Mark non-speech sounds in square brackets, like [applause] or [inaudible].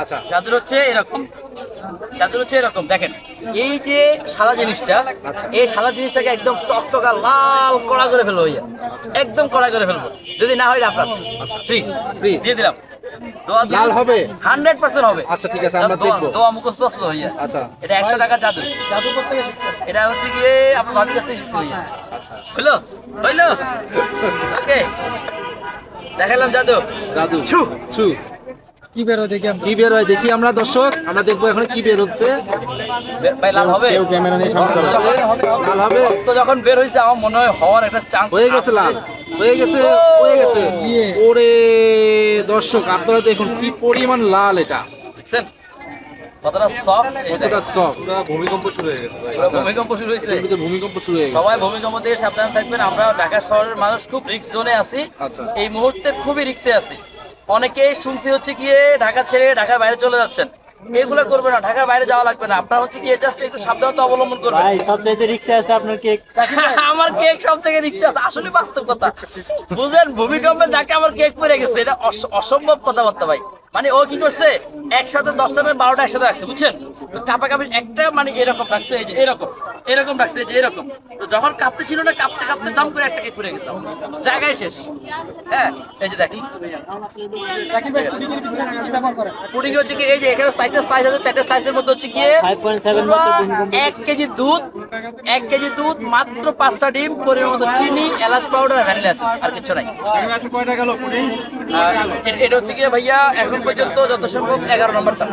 আচ্ছা। চাদর হচ্ছে এরকম চাদর হচ্ছে এরকম দেখেন এই যে সাদা জিনিসটা আচ্ছা। এই সাদা জিনিসটাকে একদম টকটকা লাল কড়া করে ফেলব ভাইয়া। একদম কড়া করে ফেলব। যদি না হয় আপনার ফ্রি Free? দিয়ে দিলাম। লাল হবে? আচ্ছা, ঠিক আছে, আমরা দোয়া- দোয়া মুখস্থ আসলো ভাইয়া। আচ্ছা। এটা একশো টাকা জাদু। জাদু করতে এটা হচ্ছে গিয়ে আপনার ভাবির কাছ থেকে শিখছি ভাইয়া। হইল? হইল? [laughs] ওকে দেখালাম জাদু। জাদু। ছু। ছু। কি বেরো দেখি আমরা? কি বের হয় দেখি আমরা দর্শক। আমরা দেখব এখন কি বের হচ্ছে। ভাই লাল হবে। কেউ ক্যামেরা নিয়ে সামনে চলে লাল হবে। তো যখন বের হয়েছে আমার মনে হয় হওয়ার একটা চান্স হয়ে গেছে লাল। হয়ে গেছে হয়ে গেছে। ইয়ে। ওরে দর্শক আপনারা দেখুন কি পরিমাণ লাল এটা। দেখছেন? কতটা সফট কতটা সফট ভূমিকম্প শুরু হয়ে গেছে ভূমিকম্প শুরু হয়েছে ভূমিকম্প শুরু হয়ে সবাই ভূমিকম্প থেকে সাবধানে থাকবেন। আমরা ঢাকা শহরের মানুষ খুব রিক্স জোনে আছি। আচ্ছা। এই মুহূর্তে খুবই রিক্সে আছি। অনেকেই শুনছি হচ্ছে গিয়ে ঢাকা ছেড়ে ঢাকার বাইরে চলে যাচ্ছেন। এগুলো করবে না ঢাকার বাইরে যাওয়া লাগবে না। আপনার হচ্ছে গিয়ে জাস্ট একটু সাবধানতা অবলম্বন করবেন। ভাই সব থেকে রিক্সা আছে আপনার কেক [laughs] আমার কেক সব থেকে রিক্সা আছে। আসলে বাস্তব কথা। বুঝেন ভূমিকম্পে যাকে আমার কেক পড়ে গেছে। এটা অস- অসম্ভব কথাবার্তা ভাই। মানে ও কি করছে? একসাথে দশটা না বারোটা একসাথে রাখছে বুঝছেন? তো কাপা কাপি একটা মানে এরকম রাখছে এই যে এরকম এরকম রাখছে এই যে এরকম। তো যখন কাঁপতে ছিল না কাঁপতে কাঁপতে দাম করে একটা কেক পড়ে গেছে জায়গায় শেষ। হ্যাঁ এই যে দেখেন। পুডিং হচ্ছে কি? এই যে এখানে চারটা স্লাইস আছে চারটা স্লাইসের মধ্যে হচ্ছে গিয়ে 5.7 পুরো মাত্র ভূমিকম্প এক কেজি দুধ এক কেজি দুধ মাত্র পাঁচটা ডিম পরিমাণ মতো চিনি এলাচ পাউডার আর ভ্যানিলা এসেন্স আর কিছু নাই। এটা হচ্ছে গিয়ে ভাইয়া এখন পর্যন্ত যত সম্ভব గారు నంబర్ సార్